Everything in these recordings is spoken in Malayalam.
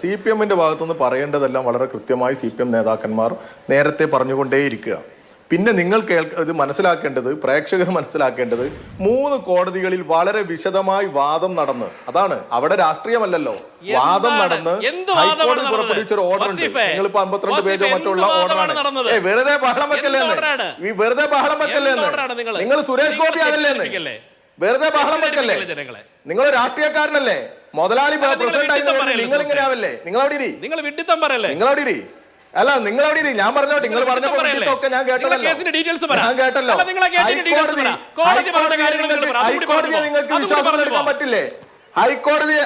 സി പി എമ്മിന്റെ ഭാഗത്തുനിന്ന് പറയേണ്ടതെല്ലാം വളരെ കൃത്യമായി സി പി എം നേതാക്കന്മാർ നേരത്തെ പറഞ്ഞുകൊണ്ടേയിരിക്കുക. പിന്നെ നിങ്ങൾ കേൾക്ക ഇത് മനസ്സിലാക്കേണ്ടത് പ്രേക്ഷകർ മനസ്സിലാക്കേണ്ടത് മൂന്ന് കോടതികളിൽ വളരെ വിശദമായി വാദം നടന്ന് അതാണ് അവിടെ രാഷ്ട്രീയമല്ലല്ലോ. വാദം? നടന്ന് ഹൈക്കോടതി പുറപ്പെടുവിച്ച ഒരു ഓർഡർ ഉണ്ട്. ഇപ്പൊ അമ്പത്തിരണ്ട് പേജോ മറ്റുള്ള ഓർഡറാണ് വെറുതെ ബഹളം വെക്കല്ലേ ഈ വെറുതെ ബഹളം വെക്കല്ലേ? നിങ്ങൾ? സുരേഷ് ഗോപി തെറ്റിദ്ധരിപ്പിക്കല്ലേ? വെറുതെ ബഹളം വെക്കല്ലേ? നിങ്ങൾ രാഷ്ട്രീയക്കാരനല്ലേ? മുതലാളി പ്രസിഡന്റ് നിങ്ങൾ ഇങ്ങനെ ആവല്ലേ? നിങ്ങൾ അവിടെ ഇരി. നിങ്ങൾ വിഡിത്തം പറയല്ലേ? നിങ്ങൾ അവിടെ ഇരി. അല്ല നിങ്ങൾ അവിടെ ഇരി. ഞാൻ പറഞ്ഞോട്ടെ നിങ്ങൾ പറഞ്ഞപ്പോൾ പറഞ്ഞപ്പോ ഞാൻ കേട്ടതല്ലോ. ഞാൻ കേട്ടല്ലോ. ഹൈക്കോടതി ഹൈക്കോടതിയെ നിങ്ങൾക്ക് വിശ്വാസം. എടുക്കാൻ പറ്റില്ലേ? ഹൈക്കോടതിയെ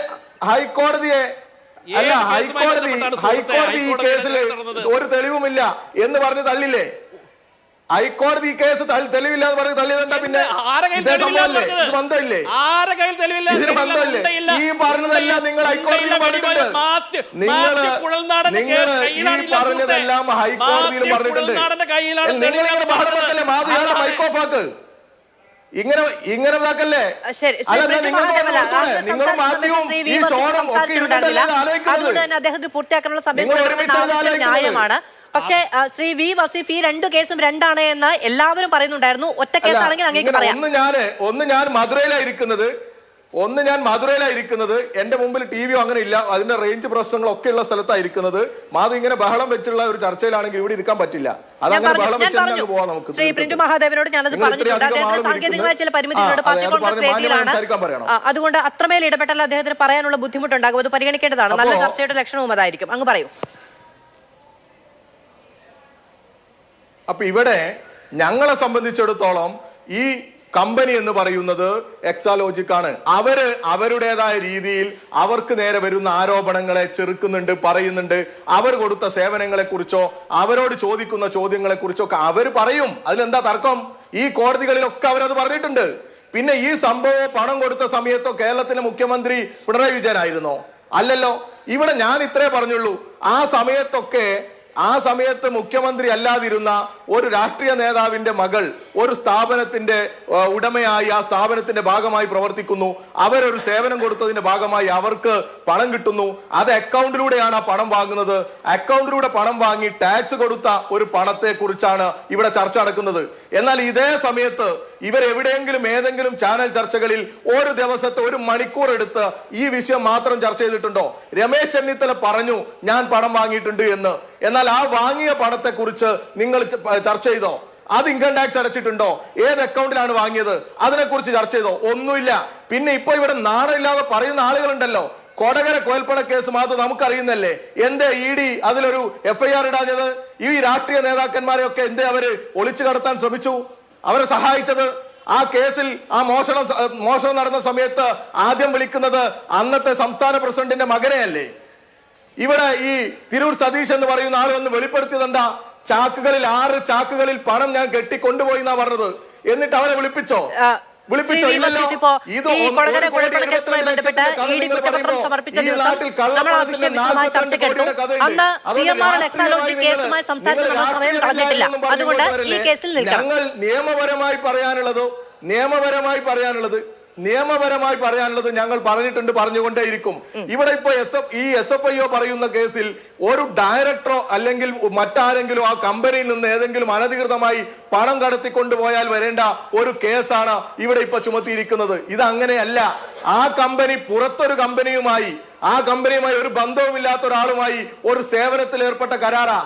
ഹൈക്കോടതിയെ അല്ല ഹൈക്കോടതി ഹൈക്കോടതി ഈ കേസിൽ ഒരു തെളിവുമില്ല എന്ന് പറഞ്ഞ് തള്ളില്ലേ? ഹൈക്കോടതി ഈ കേസ് തെളിവില്ലാതെ തെളിവില്ല എന്ന് പറഞ്ഞ് തള്ളിയത് എന്താ? പിന്നെ? ആരെ കയ്യിൽ തെളിവില്ല ഇത് ബന്ധമില്ലേ ആരെ കയ്യിൽ തെളിവില്ല? ഇതിന് തെളിവില്ല, ബന്ധമില്ലേ? ഈ പറഞ്ഞതെല്ലാം നിങ്ങൾ ഹൈക്കോടതിയിൽ പറഞ്ഞിട്ടുണ്ട്. നിങ്ങൾ നിങ്ങൾ ഈ പറഞ്ഞതെല്ലാം. ഹൈക്കോടതിയിൽ പറഞ്ഞിട്ടുണ്ട്. നിങ്ങൾ ഇങ്ങനെ തെളിവില്ലാതെ ബഹളം മൈക്കോഫാക്ക് മൈക്ക് ഓഫ് ആക്ക്. ഇങ്ങനെ ഇങ്ങനെ ഇതാക്കല്ലേ ശരി, അല്ല നിങ്ങൾ സമയത്ത് ശ്രീ ഈ ഷോണും ഒക്കെ. ഇരുന്നിട്ടല്ലേ ആലോചിക്കുന്നത്? നിങ്ങൾ ഒരുമിച്ച് ആലോചിക്കുന്നത്. പക്ഷേ ശ്രീ വി വസീഫ് ഈ രണ്ടു കേസും രണ്ടാണ് എന്ന് എല്ലാവരും പറയുന്നുണ്ടായിരുന്നു. ഒറ്റ കേസാണെങ്കിൽ അങ്ങേക്ക് പറയാം. ഒന്ന് ഞാൻ ഒന്ന് ഞാൻ മധുരയിലായിരിക്കുന്നത് ഒന്ന് ഞാൻ മധുരയിലായിരിക്കുന്നത് എന്റെ മുമ്പിൽ ടി വിയോ അങ്ങനെ ഇല്ല അതിന്റെ റേഞ്ച് പ്രശ്നങ്ങളൊക്കെ ഉള്ള സ്ഥലത്തായിരിക്കുന്നത് മാത് ഇങ്ങനെ ബഹളം വെച്ചുള്ള ഒരു ചർച്ചയിലാണെങ്കിൽ ഇവിടെ ഇരിക്കാൻ പറ്റില്ല. അതങ്ങനെ ബഹളം വെച്ച് പോവാം നമുക്ക് ശ്രീ പ്രിന്റു മഹാദേവനോട് ഞാനത് സാങ്കേതികമായ ചില പരിമിതികളോട് പാർട്ടി കോൺഗ്രസ് വേദിയിലാണ്. അതുകൊണ്ട് അത്രമേൽ ഇടപെട്ടാൽ അദ്ദേഹത്തിന് പറയാനുള്ള ബുദ്ധിമുട്ടുണ്ടാകും. അത് പരിഗണിക്കേണ്ടതാണ്. നല്ല ചർച്ചയുടെ ലക്ഷണവും അതായിരിക്കും. അങ്ങ് പറയൂ. അപ്പൊ ഇവിടെ ഞങ്ങളെ സംബന്ധിച്ചിടത്തോളം ഈ കമ്പനി എന്ന് പറയുന്നത് എക്സാലോജിക് ആണ്. അവർ അവരുടേതായ രീതിയിൽ അവർക്ക് നേരെ വരുന്ന ആരോപണങ്ങളെ ചെറുക്കുന്നുണ്ട് പറയുന്നുണ്ട്. അവർ കൊടുത്ത സേവനങ്ങളെ കുറിച്ചോ അവരോട് ചോദിക്കുന്ന ചോദ്യങ്ങളെ കുറിച്ചോ ഒക്കെ അവർ പറയും. അതിലെന്താ തർക്കം? ഈ കോടതികളിലൊക്കെ അവരത് പറഞ്ഞിട്ടുണ്ട്. പിന്നെ ഈ സംഭവം പണം കൊടുത്ത സമയത്തോ കേരളത്തിലെ മുഖ്യമന്ത്രി പിണറായി വിജയനായിരുന്നോ? അല്ലല്ലോ. ഇവിടെ ഞാൻ ഇത്രേ പറഞ്ഞുള്ളൂ. ആ സമയത്തൊക്കെ ആ സമയത്ത് മുഖ്യമന്ത്രി അല്ലാതിരുന്ന ഒരു രാഷ്ട്രീയ നേതാവിന്റെ മകൾ ഒരു സ്ഥാപനത്തിന്റെ ഉടമയായി ആ സ്ഥാപനത്തിന്റെ ഭാഗമായി പ്രവർത്തിക്കുന്നു. അവരൊരു സേവനം കൊടുത്തതിന്റെ ഭാഗമായി അവർക്ക് പണം കിട്ടുന്നു. അത് അക്കൗണ്ടിലൂടെയാണ് ആ പണം വാങ്ങുന്നത്. അക്കൗണ്ടിലൂടെ പണം വാങ്ങി ടാക്സ് കൊടുത്ത ഒരു പണത്തെ കുറിച്ചാണ് ഇവിടെ ചർച്ച നടക്കുന്നത്. എന്നാൽ ഇതേ സമയത്ത് ഇവർ എവിടെയെങ്കിലും ഏതെങ്കിലും ചാനൽ ചർച്ചകളിൽ ഒരു ദിവസത്തെ ഒരു മണിക്കൂർ എടുത്ത് ഈ വിഷയം മാത്രം ചർച്ച ചെയ്തിട്ടുണ്ടോ? രമേശ് ചെന്നിത്തല പറഞ്ഞു ഞാൻ പണം വാങ്ങിയിട്ടുണ്ട് എന്ന്. എന്നാൽ ആ വാങ്ങിയ പണത്തെ കുറിച്ച് നിങ്ങൾ ചർച്ച ചെയ്തോ? അത് ഇൻകം ടാക്സ് അടച്ചിട്ടുണ്ടോ? ഏത് അക്കൗണ്ടിലാണ് വാങ്ങിയത്? അതിനെക്കുറിച്ച് ചർച്ച ചെയ്തോ? ഒന്നുമില്ല. പിന്നെ ഇപ്പൊ ഇവിടെ നാണമില്ലാതെ പറയുന്ന ആളുകളുണ്ടല്ലോ. കൊടകര കോൽപ്പണ കേസ് മാത്രം നമുക്കറിയുന്നല്ലേ? എന്തേ ഇ ഡി അതിലൊരു എഫ്ഐആർ ഇടാഞ്ഞത്? ഈ രാഷ്ട്രീയ നേതാക്കന്മാരെയൊക്കെ എന്തേ അവർ ഒളിച്ചു കടത്താൻ ശ്രമിച്ചു? അവരെ സഹായിച്ചത്? ആ കേസിൽ ആ മോഷണം മോഷണം നടന്ന സമയത്ത് ആദ്യം വിളിക്കുന്നത് അന്നത്തെ സംസ്ഥാന പ്രസിഡന്റിന്റെ മകനെയല്ലേ? ഇവിടെ ഈ തിരൂർ സതീഷ് എന്ന് പറയുന്ന ആൾ വന്ന് വെളിപ്പെടുത്തിയത് എന്താ? ചാക്കുകളിൽ ആറ് ചാക്കുകളിൽ പണം ഞാൻ കെട്ടി കൊണ്ടുപോയി എന്നാ പറഞ്ഞത്. എന്നിട്ട് അവരെ വിളിപ്പിച്ചോ? വിളിപ്പിച്ചോ. ഇല്ലല്ലോ. ഇത് ഞങ്ങൾ നിയമപരമായി പറയാനുള്ളത് നിയമപരമായി പറയാനുള്ളത് നിയമപരമായി പറയാനുള്ളത് ഞങ്ങൾ പറഞ്ഞിട്ടുണ്ട് പറഞ്ഞുകൊണ്ടേയിരിക്കും. ഇവിടെ ഇപ്പൊ എസ് എഫ് ഈ എസ് എഫ് ഐ ഒ പറയുന്ന കേസിൽ ഒരു ഡയറക്ടറോ അല്ലെങ്കിൽ മറ്റാരെങ്കിലും ആ കമ്പനിയിൽ നിന്ന് ഏതെങ്കിലും അനധികൃതമായി പണം കടത്തിക്കൊണ്ടുപോയാൽ വരേണ്ട ഒരു കേസാണ് ഇവിടെ ഇപ്പൊ ചുമത്തിയിരിക്കുന്നത്. ഇത് അങ്ങനെയല്ല ആ കമ്പനി പുറത്തൊരു കമ്പനിയുമായി ആ കമ്പനിയുമായി ഒരു ബന്ധവുമില്ലാത്ത ഒരാളുമായി ഒരു സേവനത്തിൽ ഏർപ്പെട്ട കരാറാ.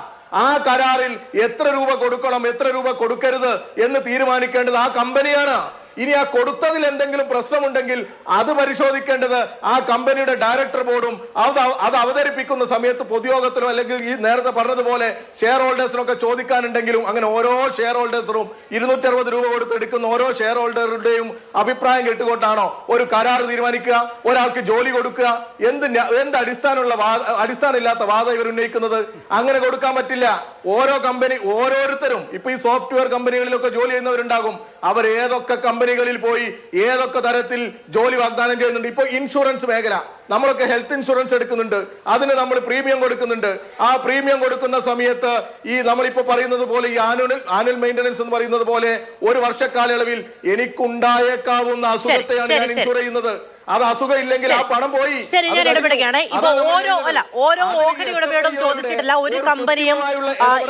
ആ കരാറിൽ എത്ര രൂപ കൊടുക്കണം എത്ര രൂപ കൊടുക്കരുത് എന്ന് തീരുമാനിക്കേണ്ടത് ആ കമ്പനിയാണ്. ഇനി ആ കൊടുത്തതിൽ എന്തെങ്കിലും പ്രശ്നമുണ്ടെങ്കിൽ അത് പരിശോധിക്കേണ്ടത് ആ കമ്പനിയുടെ ഡയറക്ടർ ബോർഡും അത് അത് അവതരിപ്പിക്കുന്ന സമയത്ത് പൊതുയോഗത്തിലോ അല്ലെങ്കിൽ ഈ നേരത്തെ പറഞ്ഞതുപോലെ ഷെയർ ഹോൾഡേഴ്സിനൊക്കെ ചോദിക്കാനുണ്ടെങ്കിലും അങ്ങനെ ഓരോ ഷെയർ ഹോൾഡേഴ്സിനും ഇരുന്നൂറ്റി അറുപത് രൂപ കൊടുത്ത് എടുക്കുന്ന ഓരോ ഷെയർ ഹോൾഡറുടെയും അഭിപ്രായം കേട്ടുകൊണ്ടാണോ ഒരു കരാർ തീരുമാനിക്കുക ഒരാൾക്ക് ജോലി കൊടുക്കുക എന്ത് എന്ത് അടിസ്ഥാനമുള്ള വാദ അടിസ്ഥാനമില്ലാത്ത വാദം ഇവർ ഉന്നയിക്കുന്നത് അങ്ങനെ കൊടുക്കാൻ പറ്റില്ല. ഓരോ കമ്പനി ഓരോരുത്തരും ഇപ്പൊ ഈ സോഫ്റ്റ്വെയർ കമ്പനികളിലൊക്കെ ജോലി ചെയ്യുന്നവരുണ്ടാകും. അവർ ഏതൊക്കെ കമ്പനികളിൽ പോയി ഏതൊക്കെ തരത്തിൽ ജോലി വാഗ്ദാനം ചെയ്യുന്നുണ്ട്. ഇപ്പൊ ഇൻഷുറൻസ് മേഖല നമ്മളൊക്കെ ഹെൽത്ത് ഇൻഷുറൻസ് എടുക്കുന്നുണ്ട്. അതിന് നമ്മൾ പ്രീമിയം കൊടുക്കുന്നുണ്ട്. ആ പ്രീമിയം കൊടുക്കുന്ന സമയത്ത് ഈ നമ്മളിപ്പോ പറയുന്നത് പോലെ ഈ ആനുവൽ ആനുവൽ മെയിന്റനൻസ് എന്ന് പറയുന്നത് പോലെ ഒരു വർഷക്കാലയളവിൽ എനിക്കുണ്ടായേക്കാവുന്ന അസുഖത്തെയാണ് ഞാൻ ഇൻഷുർ ചെയ്യുന്നത്. അത് അസുഖം ഇല്ലെങ്കിൽ ആ പണം പോയി. ശരി ഞാൻ ഇടപെടുകയാണ് ഇപ്പൊ ഓരോ അല്ല ഓരോ ഓഹരി ഉടമയോടും ചോദിച്ചിട്ടില്ല. ഒരു കമ്പനിയും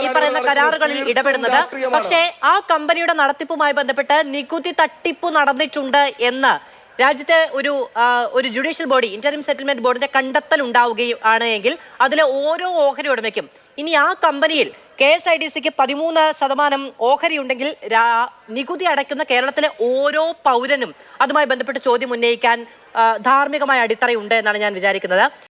ഈ പറയുന്ന കരാറുകളിൽ ഇടപെടുന്നത്. പക്ഷേ ആ കമ്പനിയുടെ നടത്തിപ്പുമായി ബന്ധപ്പെട്ട് നികുതി തട്ടിപ്പ് നടന്നിട്ടുണ്ട് എന്ന് രാജ്യത്തെ ഒരു ഒരു ജുഡീഷ്യൽ ബോഡി ഇന്റർം സെറ്റിൽമെന്റ് ബോർഡിന്റെ കണ്ടെത്തൽ ഉണ്ടാവുകയും ആണ് എങ്കിൽ അതിലെ ഓരോ ഓഹരി ഉടമയ്ക്കും ഇനി ആ കമ്പനിയിൽ കെ എസ് ഐ ഡി സിക്ക് പതിമൂന്ന് ശതമാനം ഓഹരി ഉണ്ടെങ്കിൽ നികുതി അടയ്ക്കുന്ന കേരളത്തിലെ ഓരോ പൗരനും അതുമായി ബന്ധപ്പെട്ട് ചോദ്യം ഉന്നയിക്കാൻ ധാർമ്മികമായ അടിത്തറയുണ്ട് എന്നാണ് ഞാൻ വിചാരിക്കുന്നത്.